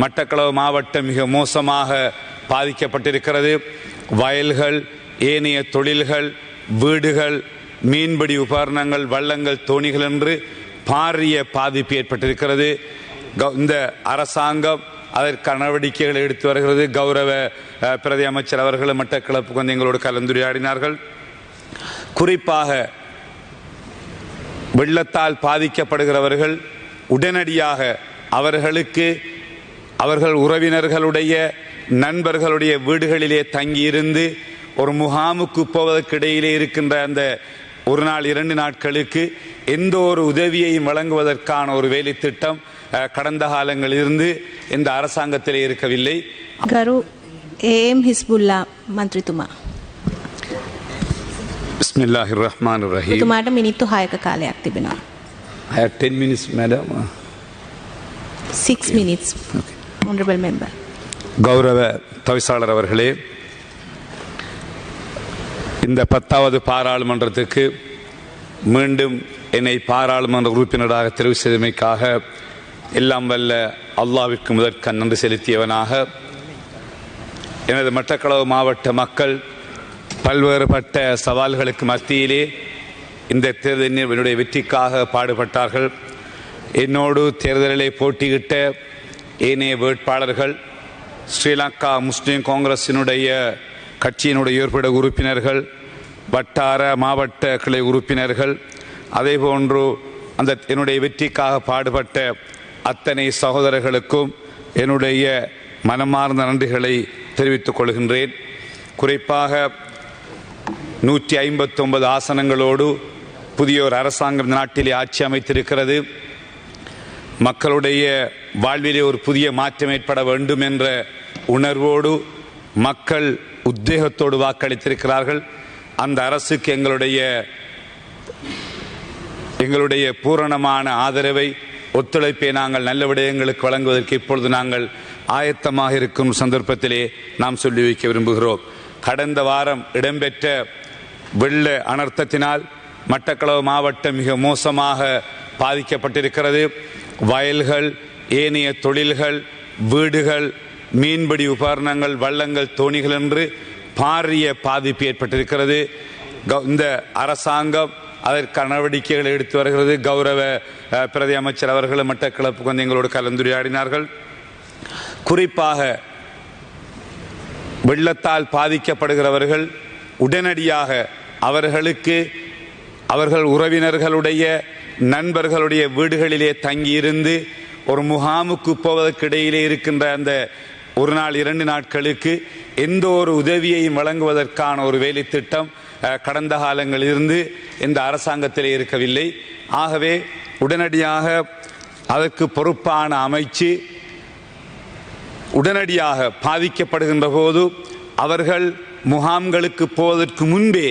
மட்டக்களவு மாவட்டம் மிக மோசமாக பாதிக்கப்பட்டிருக்கிறது. வயல்கள் ஏனைய தொழில்கள் வீடுகள் மீன்பிடி உபகரணங்கள் வள்ளங்கள் தோணிகள் என்று பாரிய பாதிப்பு ஏற்பட்டிருக்கிறது. இந்த அரசாங்கம் அதற்கான நடவடிக்கைகளை எடுத்து வருகிறது. கௌரவ பிரதி அமைச்சர் அவர்கள் மட்டக்களப்புக்கு வந்து எங்களோடு கலந்துரையாடினார்கள். குறிப்பாக வெள்ளத்தால் பாதிக்கப்படுகிறவர்கள் உடனடியாக அவர்களுக்கு அவர்கள் உறவினர்களுடைய நண்பர்களுடைய வீடுகளிலே தங்கியிருந்து ஒரு முகாமுக்கு போவதற்கு இடையிலே இருக்கின்ற அந்த ஒரு நாள் இரண்டு நாட்களுக்கு எந்த ஒரு உதவியையும் வழங்குவதற்கான ஒரு வேலை திட்டம் அஹ், கடந்த காலங்களிலிருந்து இந்த அரசாங்கத்திலே இருக்கவில்லை ගරු ඒම් හිස්බුල්ලා මන්ත්‍රතුමා. பிஸ்மில்லாஹிர் ரஹ்மான் ரஹீம் තුමාට මිනිත්තු හයක කාලයක් තිබෙනවා. I have 10 minutes, madam. 6 මිනිස් Honorable member. கௌரவ தவிசாளர் அவர்களே இந்த பத்தாவது பாராளுமன்றத்துக்கு மீண்டும் என்னை பாராளுமன்ற உறுப்பினராக தெரிவு செய்தமைக்காக எல்லாம் வல்ல அல்லாவிற்கு முதற்க நன்றி செலுத்தியவனாக எனது மட்டக்களவு மாவட்ட மக்கள் பல்வேறுபட்ட சவால்களுக்கு மத்தியிலே இந்த தேர்தலில் என்னுடைய வெற்றிக்காக பாடுபட்டார்கள் என்னோடு தேர்தலிலே போட்டியிட்ட ஏனைய வேட்பாளர்கள் ஸ்ரீலங்கா முஸ்லீம் காங்கிரஸினுடைய கட்சியினுடைய ஏற்பட உறுப்பினர்கள் வட்டார மாவட்ட கிளை உறுப்பினர்கள் அதேபோன்று அந்த என்னுடைய வெற்றிக்காக பாடுபட்ட அத்தனை சகோதரர்களுக்கும் என்னுடைய மனமார்ந்த நன்றிகளை தெரிவித்துக் கொள்கின்றேன். குறிப்பாக நூற்றி ஐம்பத்தொன்பது ஆசனங்களோடு புதிய ஒரு அரசாங்கம் நாட்டிலே ஆட்சி அமைத்திருக்கிறது. மக்களுடைய வாழ்விலே ஒரு புதிய மாற்றம் ஏற்பட வேண்டும் என்ற உணர்வோடு மக்கள் உத்வேகத்தோடு வாக்களித்திருக்கிறார்கள். அந்த அரசுக்கு எங்களுடைய எங்களுடைய பூரணமான ஆதரவை ஒத்துழைப்பை நாங்கள் நல்ல விடயங்களுக்கு வழங்குவதற்கு இப்பொழுது நாங்கள் ஆயத்தமாக இருக்கும் சந்தர்ப்பத்திலே நாம் சொல்லி வைக்க விரும்புகிறோம். கடந்த வாரம் இடம்பெற்ற வெள்ள அனர்த்தத்தினால் மட்டக்களவு மாவட்டம் மிக மோசமாக பாதிக்கப்பட்டிருக்கிறது. வயல்கள் ஏனைய தொழில்கள் வீடுகள் மீன்பிடி உபகரணங்கள் வள்ளங்கள் தோணிகள் என்று பாரிய பாதிப்பு ஏற்பட்டிருக்கிறது. இந்த அரசாங்கம் அதற்கான நடவடிக்கைகளை எடுத்து வருகிறது. கௌரவ பிரதி அமைச்சர் அவர்கள் மட்டக்களப்புக்கு வந்து எங்களோடு கலந்துரையாடினார்கள். குறிப்பாக வெள்ளத்தால் பாதிக்கப்படுகிறவர்கள் உடனடியாக அவர்களுக்கு அவர்கள் உறவினர்களுடைய நண்பர்களுடைய வீடுகளிலே தங்கியிருந்து ஒரு முகாமுக்கு போவதற்கு இடையிலே இருக்கின்ற அந்த ஒரு நாள் இரண்டு நாட்களுக்கு எந்த ஒரு உதவியையும் வழங்குவதற்கான ஒரு வேலை திட்டம் அஹ், கடந்த காலங்களிலிருந்து இந்த அரசாங்கத்திலே இருக்கவில்லை. ஆகவே உடனடியாக அதற்கு பொறுப்பான அமைச்சு உடனடியாக பாதிக்கப்படுகின்ற போது அவர்கள் முகாம்களுக்கு போவதற்கு முன்பே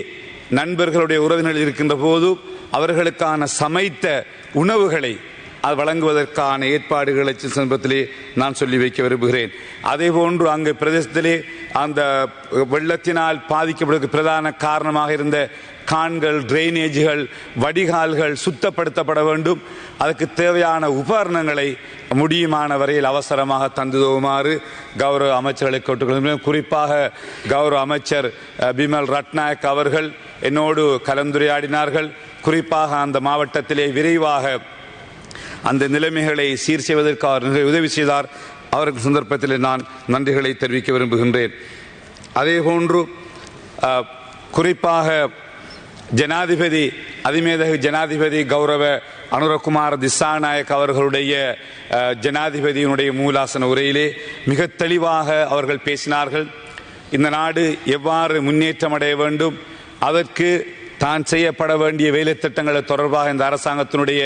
நண்பர்களுடைய உறவினர்கள் இருக்கின்ற போது அவர்களுக்கான சமைத்த உணவுகளை அது வழங்குவதற்கான ஏற்பாடுகளை சந்தர்ப்பத்திலே நான் சொல்லி வைக்க விரும்புகிறேன். அதே போன்று அங்கு பிரதேசத்திலே அந்த வெள்ளத்தினால் பாதிக்கப்படுவதற்கு பிரதான காரணமாக இருந்த கான்கள் டிரைனேஜ்கள் வடிகால்கள் சுத்தப்படுத்தப்பட வேண்டும். அதுக்கு தேவையான உபகரணங்களை முடியுமான வரையில் அவசரமாக தந்துதவுமாறு கௌரவ அமைச்சர்களை கேட்டுக்கொள்கிறேன். குறிப்பாக கௌரவ அமைச்சர் பிமல் ரட்நாயக் அவர்கள் என்னோடு கலந்துரையாடினார்கள். குறிப்பாக அந்த மாவட்டத்திலே விரைவாக அந்த நிலைமைகளை சீர் செய்வதற்கு அவர் நிறைய உதவி செய்தார். அவருக்கு சந்தர்ப்பத்தில் நான் நன்றிகளை தெரிவிக்க விரும்புகின்றேன். அதே போன்று குறிப்பாக ஜனாதிபதி அதிமேதகு ஜனாதிபதி கௌரவ அனுரகுமார் திசாநாயக் அவர்களுடைய ஜனாதிபதியினுடைய மூலாசன உரையிலே மிக தெளிவாக அவர்கள் பேசினார்கள். இந்த நாடு எவ்வாறு முன்னேற்றமடைய வேண்டும் அதற்கு தான் செய்யப்பட வேண்டிய வேலை திட்டங்களை தொடர்பாக இந்த அரசாங்கத்தினுடைய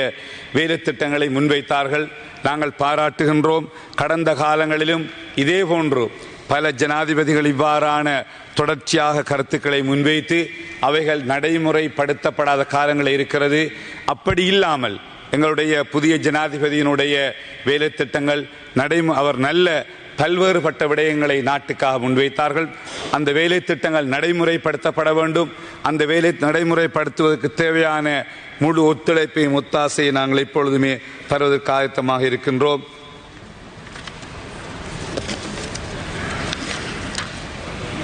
வேலை திட்டங்களை முன்வைத்தார்கள். நாங்கள் பாராட்டுகின்றோம். கடந்த காலங்களிலும் இதே போன்று பல ஜனாதிபதிகள் இவ்வாறான தொடர்ச்சியாக கருத்துக்களை முன்வைத்து அவைகள் நடைமுறைப்படுத்தப்படாத காலங்கள் இருக்கிறது. அப்படி இல்லாமல் எங்களுடைய புதிய ஜனாதிபதியினுடைய வேலை திட்டங்கள் நடைமு அவர் நல்ல பல்வேறுபட்ட விடயங்களை நாட்டுக்காக முன்வைத்தார்கள். அந்த வேலை திட்டங்கள் நடைமுறைப்படுத்தப்பட வேண்டும். அந்த வேலை நடைமுறைப்படுத்துவதற்கு தேவையான முழு ஒத்துழைப்பையும் ஒத்தாசையை நாங்கள் இப்பொழுதுமே தருவதற்கு ஆயத்தமாக இருக்கின்றோம்.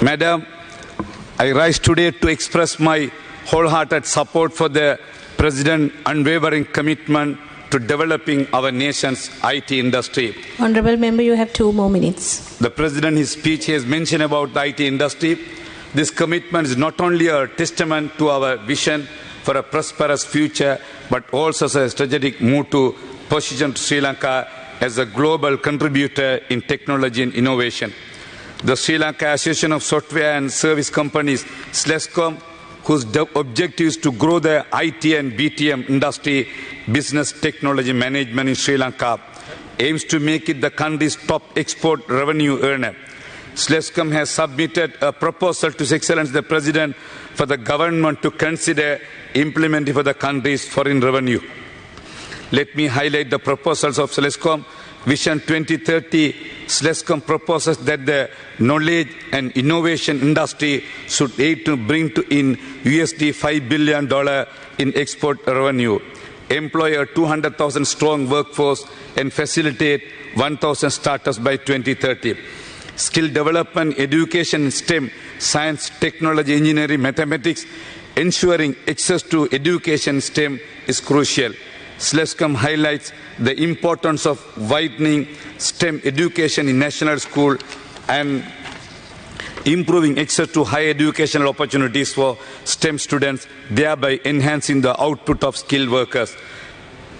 Madam I I rise to express my my wholehearted support for the president unwavering commitment to developing our nation's IT industry. Honorable member, you have two more minutes. The President, his speech, has mentioned about the IT industry. This commitment is not only a testament to our vision for a prosperous future, but also a strategic move to position Sri Lanka as a global contributor in technology and innovation. The Sri Lanka Association of Software and Service Companies, SLESCOM, whose objective is to grow the IT and BTM industry, business technology management in Sri Lanka, aims to make it the country's top export revenue earner. SLESCOM has submitted a proposal to His Excellency the President for the government to consider implementing for the country's foreign revenue. Let me highlight the proposals of SLESCOM. Vision 2030, SLESCOM proposes that the knowledge and innovation industry should aid to bring to in USD $5 billion in export revenue, employ a 200,000 strong workforce, and facilitate 1,000 startups by 2030. Skill development, education STEM, science, technology, engineering, mathematics, ensuring access to education STEM is crucial. SLESCOM highlights the importance of widening STEM education in national school and improving access to higher educational opportunities for STEM students, thereby enhancing the output of skilled workers.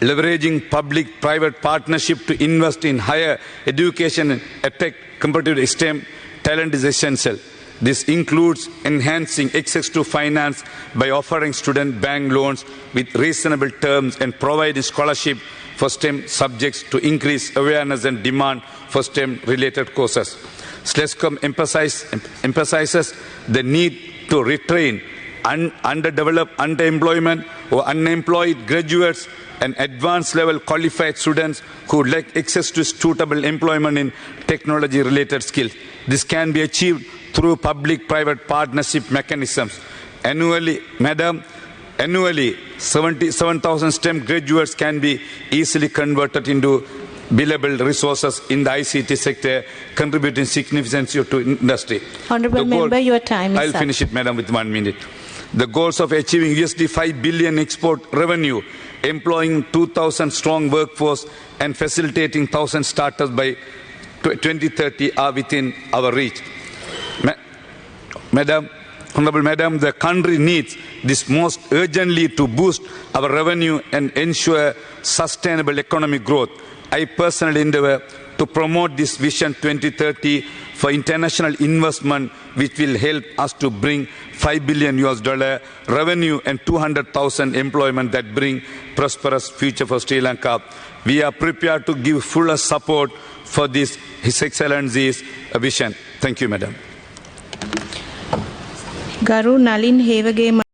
Leveraging public private partnership to invest in higher education and attract competitive STEM talent is essential. This includes enhancing access to finance by offering student bank loans with reasonable terms and providing scholarship for STEM subjects to increase awareness and demand for STEM related courses. SLESCOM emphasize, emphasizes the need to retrain un, underdeveloped underemployment or unemployed graduates and advanced level qualified students who lack access to suitable employment in technology related skills. This can be achieved through public private partnership mechanisms. Annually, Madam, annually 77,000 STEM graduates can be easily converted into billable resources in the ICT sector, contributing significantly to industry. Honorable goal- member, your time is I'll up. finish it, madam, with one minute. The goals of achieving USD 5 billion export revenue, employing 2,000 strong workforce, and facilitating 1,000 startups by 2030 are within our reach. Ma- Madam, Honorable Madam, the country needs this most urgently to boost our revenue and ensure sustainable economic growth. I personally endeavor to promote this Vision 2030 for international investment, which will help us to bring 5 billion US dollar revenue and 200,000 employment that bring prosperous future for Sri Lanka. We are prepared to give full support for this His Excellency's vision. Thank you, Madam. ගරු නලින් හේවගේ